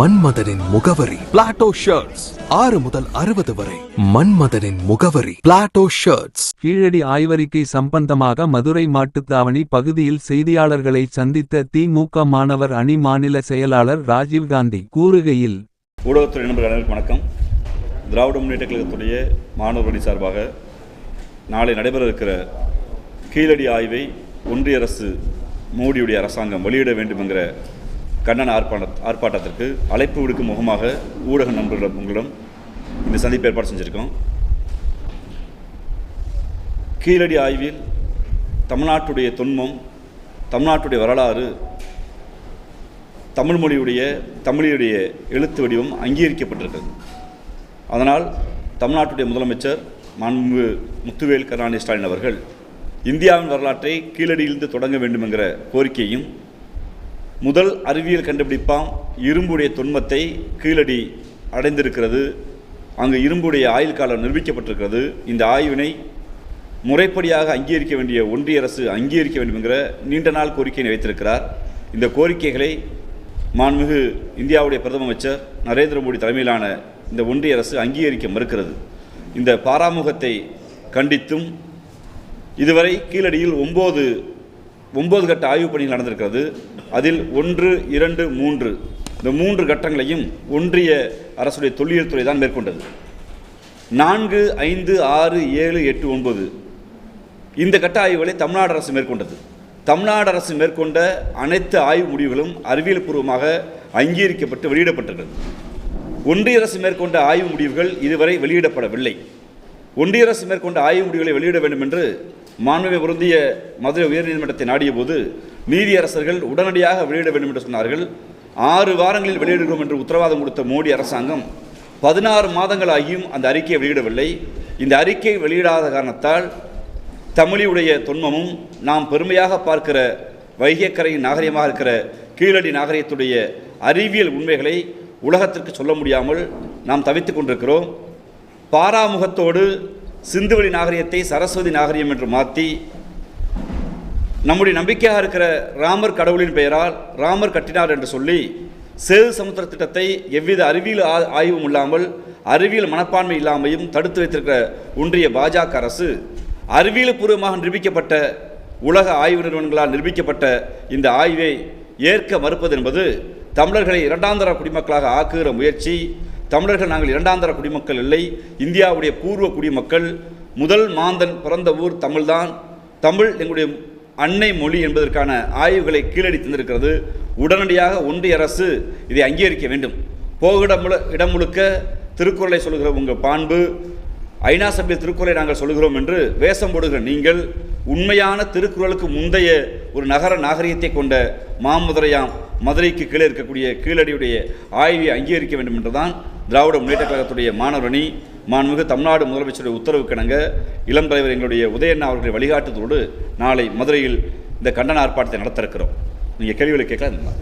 மன்மதனின் முகவரி. Plato shirts ஆறு முதல் அறுபது வரை. மன்மதனின் முகவரி. பிளாட்டோ ஷர்ட்ஸ் கீழடி ஆய்வறிக்கை சம்பந்தமாக மதுரை மாட்டுத்தாவணி பகுதியில் செய்தியாளர்களை சந்தித்த திமுக மாணவர் அணி மாநில செயலாளர் ராஜீவ்காந்தி கூறுகையில் ஊடகத்துறை நண்பர்கள் அனைவருக்கும் வணக்கம். திராவிட முன்னேற்ற கழகத்துடைய மாணவர் அணி சார்பாக நாளை நடைபெற இருக்கிற கீழடி ஆய்வை ஒன்றிய அரசு மோடியுடைய அரசாங்கம் வெளியிட வேண்டும் என்கிற கண்ணன் ஆர்ப்பாட்ட ஆர்ப்பாட்டத்திற்கு அழைப்பு விடுக்கும் முகமாக ஊடக நண்பர்களிடம் உங்களிடம் இந்த சந்திப்பு ஏற்பாடு செஞ்சுருக்கோம். கீழடி ஆய்வில் தமிழ்நாட்டுடைய தொன்மம் தமிழ்நாட்டுடைய வரலாறு தமிழ் மொழியுடைய தமிழியுடைய எழுத்து வடிவம் அங்கீகரிக்கப்பட்டிருக்கிறது. அதனால் தமிழ்நாட்டுடைய முதலமைச்சர் மாண்பு முத்துவேல் கருணாநிதி ஸ்டாலின் அவர்கள் இந்தியாவின் வரலாற்றை கீழடியிலிருந்து தொடங்க வேண்டும் என்கிற கோரிக்கையும் முதல் அறிவியல் கண்டுபிடிப்பாம் இரும்புடைய தொன்மத்தை கீழடி அடைந்திருக்கிறது. அங்கு இரும்புடைய ஆயுள் காலம் நிரூபிக்கப்பட்டிருக்கிறது. இந்த ஆய்வினை முறைப்படியாக அங்கீகரிக்க வேண்டிய ஒன்றிய அரசு அங்கீகரிக்க வேண்டும் என்கிற நீண்ட நாள் கோரிக்கையை வைத்திருக்கிறார் இந்த கோரிக்கைகளை மாண்புமிகு இந்தியாவுடைய பிரதம அமைச்சர் நரேந்திர மோடி தலைமையிலான இந்த ஒன்றிய அரசு அங்கீகரிக்க மறுக்கிறது. இந்த பாராமுகத்தை கண்டித்தும் இதுவரை கீழடியில் ஒம்பது ஒம்பது கட்ட ஆய்வுப் பணிகள் நடந்திருக்கிறது. அதில் ஒன்று இரண்டு மூன்று. இந்த மூன்று கட்டங்களையும் ஒன்றிய அரசுடைய தொல்லியல் துறை தான் மேற்கொண்டது. நான்கு ஐந்து ஆறு ஏழு எட்டு ஒன்பது. இந்த கட்ட ஆய்வுகளை தமிழ்நாடு அரசு மேற்கொண்டது. தமிழ்நாடு அரசு மேற்கொண்ட அனைத்து ஆய்வு முடிவுகளும் அறிவியல் பூர்வமாக அங்கீகரிக்கப்பட்டு வெளியிடப்பட்டிருக்கிறது. ஒன்றிய அரசு மேற்கொண்ட ஆய்வு முடிவுகள் இதுவரை வெளியிடப்படவில்லை. ஒன்றிய அரசு மேற்கொண்ட ஆய்வு முடிவுகளை வெளியிட வேண்டும் என்று மாண்புமை பொருந்திய மதுரை உயர்நீதிமன்றத்தை நாடிய போது நீதியரசர்கள் உடனடியாக வெளியிட வேண்டும் என்று சொன்னார்கள். ஆறு வாரங்களில் வெளியிடுகிறோம் என்று உத்தரவாதம் கொடுத்த மோடி அரசாங்கம் பதினாறு மாதங்களாகியும் அந்த அறிக்கையை வெளியிடவில்லை. இந்த அறிக்கை வெளியிடாத காரணத்தால் தமிழியுடைய தொன்மமும் நாம் பெருமையாக பார்க்கிற வைகைக்கரையின் நாகரிகமாக இருக்கிற கீழடி நாகரிகத்துடைய அறிவியல் உண்மைகளை உலகத்திற்கு சொல்ல முடியாமல் நாம் தவித்து கொண்டிருக்கிறோம். பாராமுகத்தோடு சிந்துவெளி நாகரிகத்தை சரஸ்வதி நாகரிகம் என்று மாற்றி நம்முடைய நம்பிக்கையாக இருக்கிற ராமர் கடவுளின் பெயரால் ராமர் கட்டினார் என்று சொல்லி சேது சமுத்திர திட்டத்தை எவ்வித அறிவியல் ஆ- ஆய்வும் இல்லாமல் அறிவியல் மனப்பான்மை இல்லாமையும் தடுத்து வைத்திருக்கிற ஒன்றிய பாஜக அரசு அறிவியல் பூர்வமாக நிரூபிக்கப்பட்ட உலக ஆய்வு நிறுவனங்களால் நிரூபிக்கப்பட்ட இந்த ஆய்வை ஏற்க மறுப்பது என்பது தமிழர்களை இரண்டாந்தர குடிமக்களாக ஆக்குகிற முயற்சி தமிழர்கள் நாங்கள் இரண்டாந்தர குடிமக்கள் இல்லை. இந்தியாவுடைய பூர்வ குடிமக்கள். முதல் மாந்தன் பிறந்த ஊர் தமிழ்தான். தமிழ் எங்களுடைய அன்னை மொழி என்பதற்கான ஆய்வுகளை கீழடி தந்திருக்கிறது. உடனடியாக ஒன்றிய அரசு இதை அங்கீகரிக்க வேண்டும். போகிடம் இடம் முழுக்க திருக்குறளை சொல்கிற உங்கள் பாண்பு ஐநா சபை திருக்குறளை நாங்கள் சொல்கிறோம் என்று வேஷம் போடுகிற நீங்கள் உண்மையான திருக்குறளுக்கு முந்தைய ஒரு நகர நாகரிகத்தை கொண்ட மாமதுரையாம் மதுரைக்கு கீழே இருக்கக்கூடிய கீழடியுடைய ஆய்வை அங்கீகரிக்க வேண்டும் என்றுதான் திராவிட முன்னேற்ற கழகத்துடைய மாணவரணி மாண்புமிகு தமிழ்நாடு முதலமைச்சருடைய உத்தரவுக்கு இணங்க இளம் தலைவர் எங்களுடைய உதயண்ணா அவர்களை வழிகாட்டுதோடு நாளை மதுரையில் இந்த கண்டன ஆர்ப்பாட்டத்தை நடத்த இருக்கிறோம் நீங்கள் கேள்விகளை கேட்கலாம்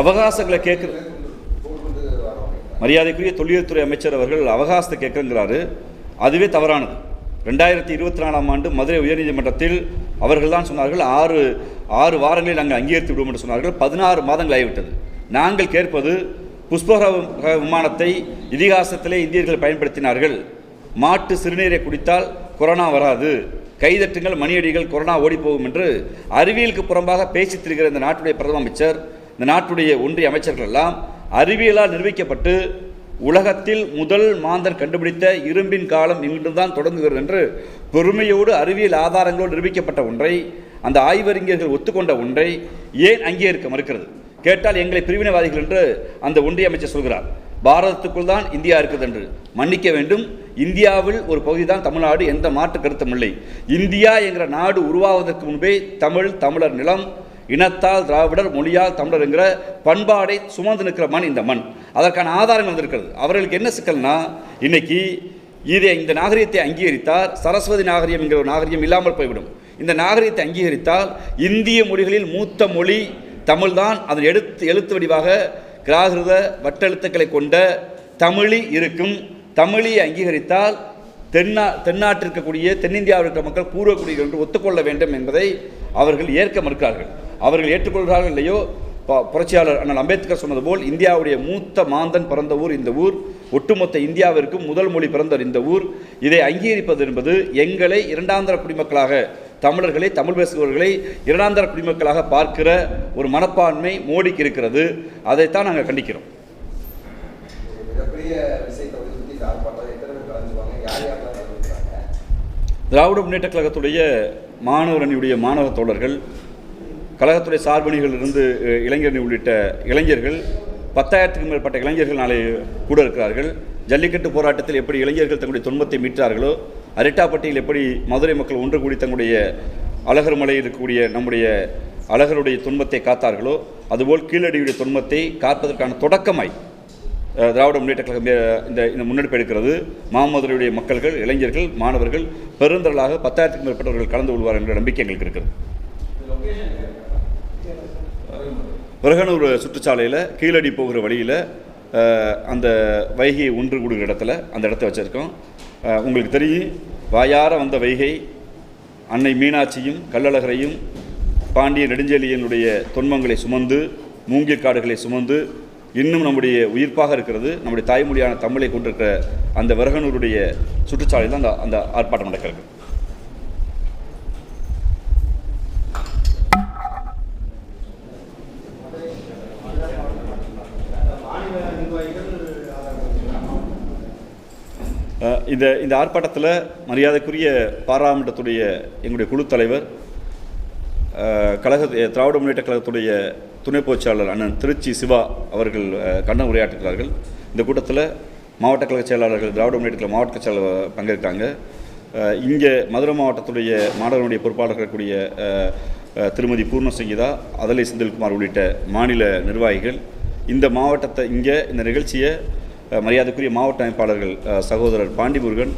அவகாசங்களை கேட்குற மரியாதைக்குரிய தொழில்துறை அமைச்சர் அவர்கள் அவகாசத்தை கேட்குங்கிறாரு. அதுவே தவறானது. ரெண்டாயிரத்தி இருபத்தி நாலாம் ஆண்டு மதுரை உயர்நீதிமன்றத்தில் அவர்கள் தான் சொன்னார்கள் ஆறு ஆறு வாரங்களில் நாங்கள் அங்கீகரித்து விடுவோம் என்று சொன்னார்கள். பதினாறு மாதங்கள் ஆகிவிட்டது நாங்கள் கேட்பது புஷ்பக விமானத்தை இதிகாசத்திலே இந்தியர்கள் பயன்படுத்தினார்கள். மாட்டு சிறுநீரை குடித்தால் கொரோனா வராது. கைதட்டுங்கள் மணியடிகள் கொரோனா ஓடிப்போகும் என்று அறிவியலுக்கு புறம்பாக பேசித் திரிகிற இந்த நாட்டுடைய பிரதம அமைச்சர் இந்த நாட்டுடைய ஒன்றிய அமைச்சர்கள் எல்லாம் அறிவியலால் நிரூபிக்கப்பட்டு உலகத்தில் முதல் மாந்தர் கண்டுபிடித்த இரும்பின் காலம் இன்றுதான் தொடங்குகிறது என்று பெருமையோடு அறிவியல் ஆதாரங்களோடு நிரூபிக்கப்பட்ட ஒன்றை அந்த ஆய்வறிஞர்கள் ஒத்துக்கொண்ட ஒன்றை ஏன் அங்கீகரிக்க மறுக்கிறது? கேட்டால் எங்களை பிரிவினைவாதிகள் என்று அந்த ஒன்றிய அமைச்சர் சொல்கிறார். பாரதத்துக்குள் தான் இந்தியா இருக்குது என்று மன்னிக்க வேண்டும். இந்தியாவில் ஒரு பகுதி தான் தமிழ்நாடு எந்த மாற்று கருத்தும் இல்லை. இந்தியா என்கிற நாடு உருவாவதற்கு முன்பே தமிழ் தமிழர் நிலம் இனத்தால் திராவிடர் மொழியால் தமிழர் என்கிற பண்பாடை சுமந்து நிற்கிற மண் இந்த மண். அதற்கான ஆதாரங்கள் வந்திருக்கிறது. அவர்களுக்கு என்ன சிக்கல்னா இன்னைக்கு இதை இந்த நாகரிகத்தை அங்கீகரித்தால் சரஸ்வதி நாகரிகம் என்கிற ஒரு நாகரிகம் இல்லாமல் போய்விடும். இந்த நாகரிகத்தை அங்கீகரித்தால் இந்திய மொழிகளில் மூத்த மொழி தமிழ்தான் அதன் எழுத்து எழுத்து வடிவாக கிராகிருத வட்டெழுத்துக்களை கொண்ட தமிழி இருக்கும். தமிழை அங்கீகரித்தால் தென்னா தென்னாட்டில் இருக்கக்கூடிய தென்னிந்தியாவில் இருக்கிற மக்கள் பூர்வக்குடிகள் என்று ஒத்துக்கொள்ள வேண்டும் என்பதை அவர்கள் ஏற்க மறுக்கிறார்கள். அவர்கள் ஏற்றுக்கொள்கிறார்கள் இல்லையோ புரட்சியாளர் அண்ணல் அம்பேத்கர் சொன்னது போல் இந்தியாவுடைய மூத்த மாந்தன் பிறந்த ஊர் இந்த ஊர் ஒட்டுமொத்த இந்தியாவிற்கும் முதல் மொழி பிறந்த இந்த ஊர். இதை அங்கீகரிப்பது என்பது எங்களை இரண்டாந்தர குடிமக்களாக தமிழர்களை தமிழ் பேசுபவர்களை இரண்டாந்தர குடிமக்களாக பார்க்கிற ஒரு மனப்பான்மை மோடிக்கு இருக்கிறது. அதைத்தான் நாங்கள் கண்டிக்கிறோம். திராவிட முன்னேற்ற கழகத்துடைய மாணவர் அணியுடைய மாணவ தோழர்கள் கழகத்துடைய சார்பணிகளிலிருந்து அஹ், இளைஞரணி உள்ளிட்ட இளைஞர்கள் பத்தாயிரத்துக்கும் மேற்பட்ட இளைஞர்கள் நாளை கூட இருக்கிறார்கள். ஜல்லிக்கட்டு போராட்டத்தில் எப்படி இளைஞர்கள் தங்களுடைய துன்பத்தை மீட்டார்களோ அரிட்டாப்பட்டியில் எப்படி மதுரை மக்கள் ஒன்று கூடி தங்களுடைய அழகர் மலையில் இருக்கக்கூடிய நம்முடைய அழகருடைய துன்பத்தை காத்தார்களோ அதுபோல் கீழடியுடைய துன்பத்தை காப்பதற்கான தொடக்கமாய் திராவிட முன்னேற்ற கழகம் இந்த இந்த முன்னெடுப்பு எடுக்கிறது. மாமதுரையுடைய மக்கள்கள் இளைஞர்கள் மாணவர்கள் பெருந்திரளாக பத்தாயிரத்துக்கும் மேற்பட்டவர்கள் கலந்து கொள்வார் என்ற நம்பிக்கை எங்களுக்கு இருக்கிறது விறகனூர் சுற்றுச்சாலையில் கீழடி போகிற வழியில் அந்த வைகை ஒன்று கூடுகிற இடத்துல அந்த இடத்த வச்சுருக்கோம். உங்களுக்கு தெரியும் வாயார வந்த வைகை அன்னை மீனாட்சியும் கள்ளழகரையும் பாண்டிய நெடுஞ்செழியனுடைய தொன்மங்களை சுமந்து மூங்கில் காடுகளை சுமந்து இன்னும் நம்முடைய உயிர்ப்பாக இருக்கிறது நம்முடைய தாய்மொழியான தமிழை கொண்டிருக்கிற அந்த விறகனூருடைய சுற்றுச்சாலையில் அந்த அந்த ஆர்ப்பாட்டம் நடக்கிறது. இந்த இந்த ஆர்ப்பாட்டத்தில் மரியாதைக்குரிய பாராளுமன்றத்துடைய எங்களுடைய குழு தலைவர் கழக திராவிட முன்னேற்ற கழகத்துடைய துணை பொதுச்செயலாளர் அண்ணன் திருச்சி சிவா அவர்கள் அஹ், கண்டன உரையாற்றுகிறார்கள் இந்த கூட்டத்தில் மாவட்ட கழக செயலாளர்கள் திராவிட முன்னேற்ற கழக மாவட்ட செயலாளர் பங்கேற்காங்க இங்கே மதுரை மாவட்டத்துடைய மாணவர்களுடைய பொறுப்பாளர்கள் கூடிய திருமதி பூர்ணசங்கீதா அதலை செந்தில்குமார் உள்ளிட்ட மாநில நிர்வாகிகள் இந்த மாவட்டத்தை இங்கே இந்த நிகழ்ச்சியை மரியாதைக்குரிய மாவட்ட அமைப்பாளர்கள் சகோதரர் பாண்டிமுருகன்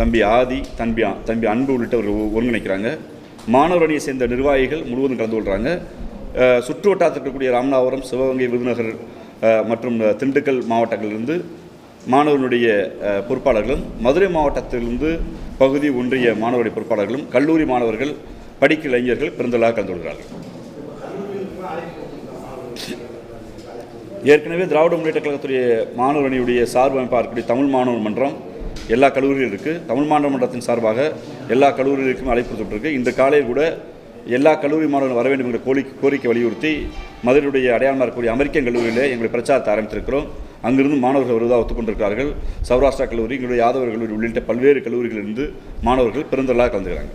தம்பி ஆதி தம்பி தம்பி அன்பு உள்ளிட்டவர்கள் ஒருங்கிணைக்கிறாங்க. மாணவர் அணியை சேர்ந்த நிர்வாகிகள் முழுவதும் கலந்து கொள்கிறாங்க சுற்று வட்டாரத்தில் இருக்கக்கூடிய ராமநாதபுரம் சிவகங்கை விருதுநகர் மற்றும் திண்டுக்கல் மாவட்டங்களிலிருந்து மாணவர்களுடைய பொறுப்பாளர்களும் மதுரை மாவட்டத்திலிருந்து பகுதி ஒன்றிய மாணவருடைய பொறுப்பாளர்களும் கல்லூரி மாணவர்கள் படிக்க இளைஞர்கள் பெருந்தலாக கலந்து கொள்கிறார்கள். ஏற்கனவே திராவிட முன்னேற்ற கழகத்துடைய மாணவர் அணியுடைய சார்பு அமைப்பாக இருக்கக்கூடிய தமிழ் மாணவர் மன்றம் எல்லா கல்லூரிகளும் இருக்குது தமிழ் மாணவர் மன்றத்தின் சார்பாக எல்லா கல்லூரிகளுக்கும் அழைப்பு கொடுத்துட்ருக்கு இந்த காலையில் கூட எல்லா கல்லூரி மாணவர்கள் வர வேண்டும் என்ற கோரிக்கை கோரிக்கை வலியுறுத்தி மதுரையுடைய அடையாளமாக இருக்கக்கூடிய அமெரிக்கன் கல்லூரியில் எங்களுடைய பிரச்சாரத்தை ஆரம்பித்திருக்கிறோம். அங்கிருந்து மாணவர்கள் வருவதாக ஒத்துக்கொண்டிருக்கிறார்கள் சௌராஷ்டிரா கல்லூரி எங்களுடைய யாதவர் கல்லூரி உள்ளிட்ட பல்வேறு கல்லூரிகளிலிருந்து மாணவர்கள் பெருந்தலாக கலந்துக்கிறாங்க.